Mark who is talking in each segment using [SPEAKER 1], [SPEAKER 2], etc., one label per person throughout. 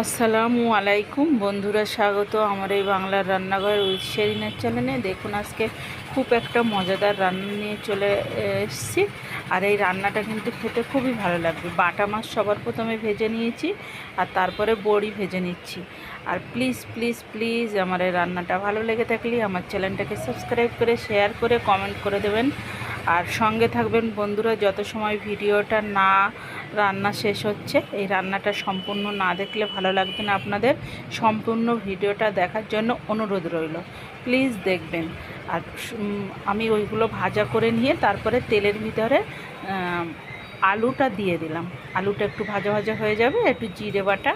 [SPEAKER 1] আসসালামু আলাইকুম। বন্ধুরা, স্বাগত আমার এই বাংলার রান্নাঘর উইথ শেরিনের চ্যানেলে। দেখুন, আজকে খুব একটা মজাদার রান্না নিয়ে চলে এসেছি। আর এই রান্নাটা কিন্তু খেতে খুবই ভালো লাগবে। বাটা মাছ সবার প্রথমে ভেজে নিয়েছি আর তারপরে বড়ি ভেজে নিচ্ছি। আর প্লিজ প্লিজ প্লিজ আমার এই রান্নাটা ভালো লেগে থাকলে আমার চ্যানেলটাকে সাবস্ক্রাইব করে, শেয়ার করে, কমেন্ট করে দেবেন। আর সঙ্গে থাকবেন বন্ধুরা, যত সময় ভিডিওটা না রান্না শেষ হচ্ছে। এই রান্নাটা সম্পূর্ণ না দেখলে ভালো লাগবে না আপনাদের। সম্পূর্ণ ভিডিওটা দেখার জন্য অনুরোধ রইল। প্লিজ দেখবেন। আর আমি ওইগুলো ভাজা করে নিয়ে তারপরে তেলের ভিতরে আলুটা দিয়ে দিলাম। আলুটা একটু ভাজা ভাজা হয়ে যাবে, একটু জিরে বাটা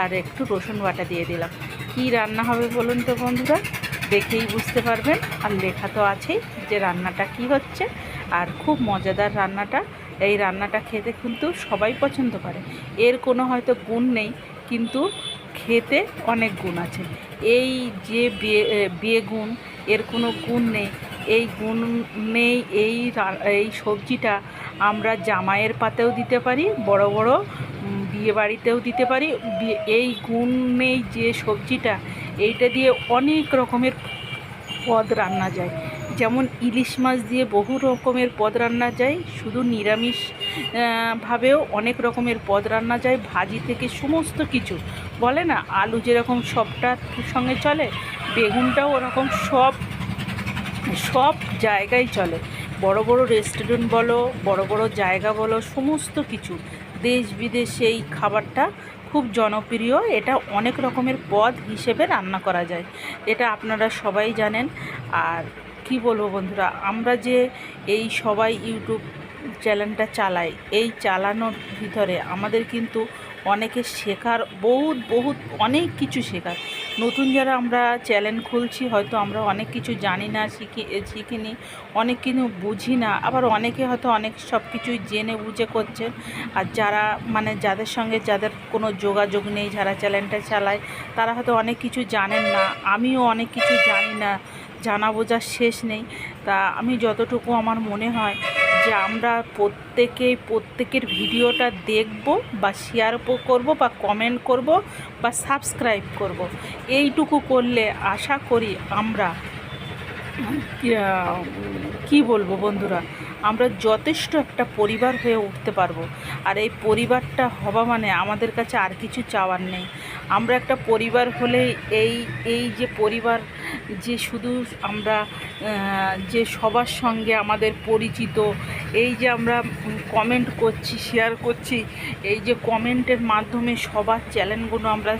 [SPEAKER 1] আর একটু রসুন বাটা দিয়ে দিলাম। কি রান্না হবে বলুন তো বন্ধুরা? দেখেই বুঝতে পারবেন। আর লেখা তো আছেই যে রান্নাটা কি হচ্ছে। আর খুব মজাদার রান্নাটা। এই রান্নাটা খেতে কিন্তু সবাই পছন্দ করে। এর কোনো হয়তো গুণ নেই কিন্তু খেতে অনেক গুণ আছে। এই যে বেগুন এর কোনো গুণ নেই। এই গুণ নেই এই এই সবজিটা আমরা জামাইয়ের পাতেও দিতে পারি বড় বড় উম, বিয়ে বাড়িতেও দিতে পারি। এই গুণ নেই যে সবজিটা এইটা দিয়ে অনেক রকমের পদ রান্না যায়। যেমন ইলিশ মাছ দিয়ে বহু রকমের পদ রান্না যায়, শুধু নিরামিষ ভাবেও অনেক রকমের পদ রান্না যায়, ভাজি থেকে সমস্ত কিছু। বলে না, আলু যেরকম সবটার সঙ্গে চলে, বেগুনটাও ওরকম সব সব জায়গায় চলে। বড় বড় রেস্টুরেন্ট বলো, বড় বড় জায়গা বলো, সমস্ত কিছু। দেশ বিদেশে এই খাবারটা খুব জনপ্রিয়, এটা অনেক রকমের পদ হিসেবে রান্না করা যায়। এটা আপনারা সবাই জানেন। আর কি বলব বন্ধুরা, আমরা যে এই সবাই ইউটিউব চ্যানেলটা চালাই, এই চালানোর ভিতরে আমাদের কিন্তু অনেকে শেখার, বহুত বহুত অনেক কিছু শেখার। নতুন যারা আমরা চ্যানেল খুলছি, হয়তো আমরা অনেক কিছু জানি না, শিখি শিখিনি, অনেক কিছু বুঝি না, আবার অনেকে হয়তো অনেক সব কিছুই জেনে বুঝে করছেন। আর যারা মানে যাদের সঙ্গে যাদের কোনো যোগাযোগ নেই, যারা চ্যানেলটা চালায়, তারা হয়তো অনেক কিছু জানেন না, আমিও অনেক কিছু জানি না। জানা বোঝার শেষ নেই। তা আমি যতটুকু আমার মনে হয় যে আমরা প্রত্যেকেই প্রত্যেকের ভিডিওটা দেখব বা শেয়ার করব বা কমেন্ট করব বা সাবস্ক্রাইব করব। এইটুকু করলে আশা করি আমরা কি বলব বন্ধুরা, আমরা যথেষ্ট একটা পরিবার হয়ে উঠতে পারব। আর এই পরিবারটা হওয়া মানে আমাদের কাছে আর কিছু চাওয়ার নেই। আমরা একটা পরিবার হলেই এই এই যে পরিবার যে শুধু আমরা যে সবার সঙ্গে আমাদের পরিচিত এই যে আমরা কমেন্ট করছি শেয়ার করছি এই যে কমেন্টের মাধ্যমে সবার চ্যানেলগুলো আমরা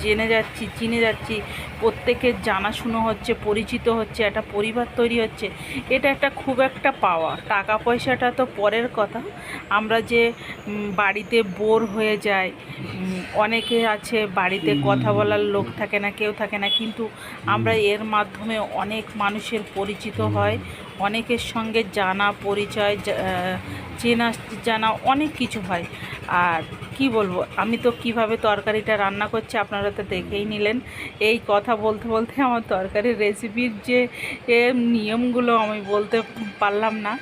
[SPEAKER 1] জেনে যাচ্ছি চিনে যাচ্ছি প্রত্যেকের জানাশুনো হচ্ছে পরিচিত হচ্ছে একটা পরিবার তৈরি হচ্ছে এটা একটা খুব একটা পাওয়া টাকা পয়সাটা তো পরের কথা। আমরা যে বাড়িতে বোর হয়ে যায় অনেকে আছে বাড়িতে কথা বলার লোক থাকে না কেউ থাকে না কিন্তু আমরা এর মাধ্যমে অনেক মানুষের পরিচিত হয়। অনেকের সঙ্গে জানা, পরিচয় চেনা, জানা অনেক কিছু হয়। আর কি বলব, আমি তো কীভাবে তরকারিটা রান্না করছি আপনারা তো দেখেই নিলেন। এই কথা বলতে বলতে আমার তরকারির রেসিপির যে নিয়মগুলো আমি বলতে পারলাম না।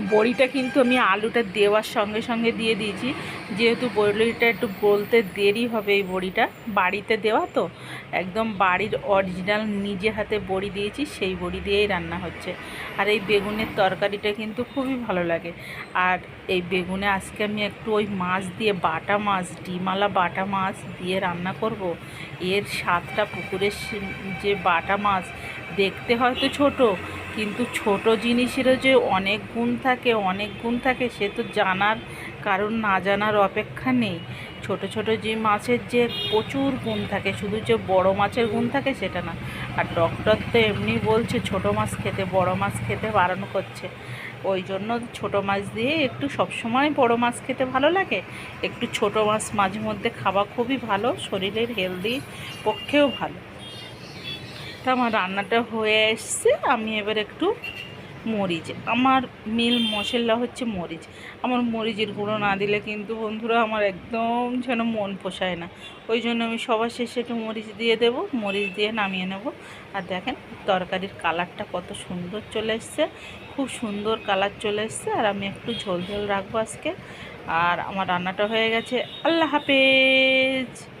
[SPEAKER 1] বড়িটা কিন্তু আমি আলুটা দেওয়ার সঙ্গে সঙ্গে দিয়ে দিয়েছি। যেহেতু বড়িটা একটু গলতে দেরি হবে এই বড়িটা, বাড়িতে দেওয়া তো, একদম বাড়ির অরিজিনাল নিজে হাতে বড়ি দিয়েছি, সেই বড়ি দিয়েই রান্না হচ্ছে। আর এই বেগুনের তরকারিটা কিন্তু খুবই ভালো লাগে। আর এই বেগুনে আজকে আমি একটু ওই মাছ দিয়ে, বাটা মাছ ডিমালা বাটা মাছ দিয়ে রান্না করব। এর স্বাদটা পুকুরের যে বাটা মাছ, দেখতে হয়তো ছোট কিন্তু ছোট জিনিসেরও যে অনেক গুণ থাকে, অনেক গুণ থাকে, সে তো জানার কারণ না জানার অপেক্ষা নেই। ছোট ছোট যে মাছের যে প্রচুর গুণ থাকে, শুধু যে বড় মাছের গুণ থাকে সেটা না। আর ডক্টর তো এমনি বলছে, ছোট মাছ খেতে, বড় মাছ খেতে বারণ করছে। ওই জন্য ছোট মাছ দিয়ে একটু সবসময় বড় মাছ খেতে ভালো লাগে। একটু ছোট মাছ মাঝে মধ্যে খাওয়া খুবই ভালো, শরীরের হেলদি পক্ষেও ভালো। তা আমার রান্নাটা হয়ে এসছে, আমি এবার একটু মরিচ, আমার মিল মশলা হচ্ছে মরিচ। আমার মরিচের গুঁড়ো না দিলে কিন্তু বন্ধুরা আমার একদম যেন মন পোষায় না। ওই জন্য আমি সবার শেষে একটু মরিচ দিয়ে দেব, মরিচ দিয়ে নামিয়ে নেব। আর দেখেন, তরকারির কালারটা কত সুন্দর চলে এসছে, খুব সুন্দর কালার চলে এসছে। আর আমি একটু ঝোল ঝোল রাখব আজকে। আর আমার রান্নাটা হয়ে গেছে। আল্লাহ হাফেজ!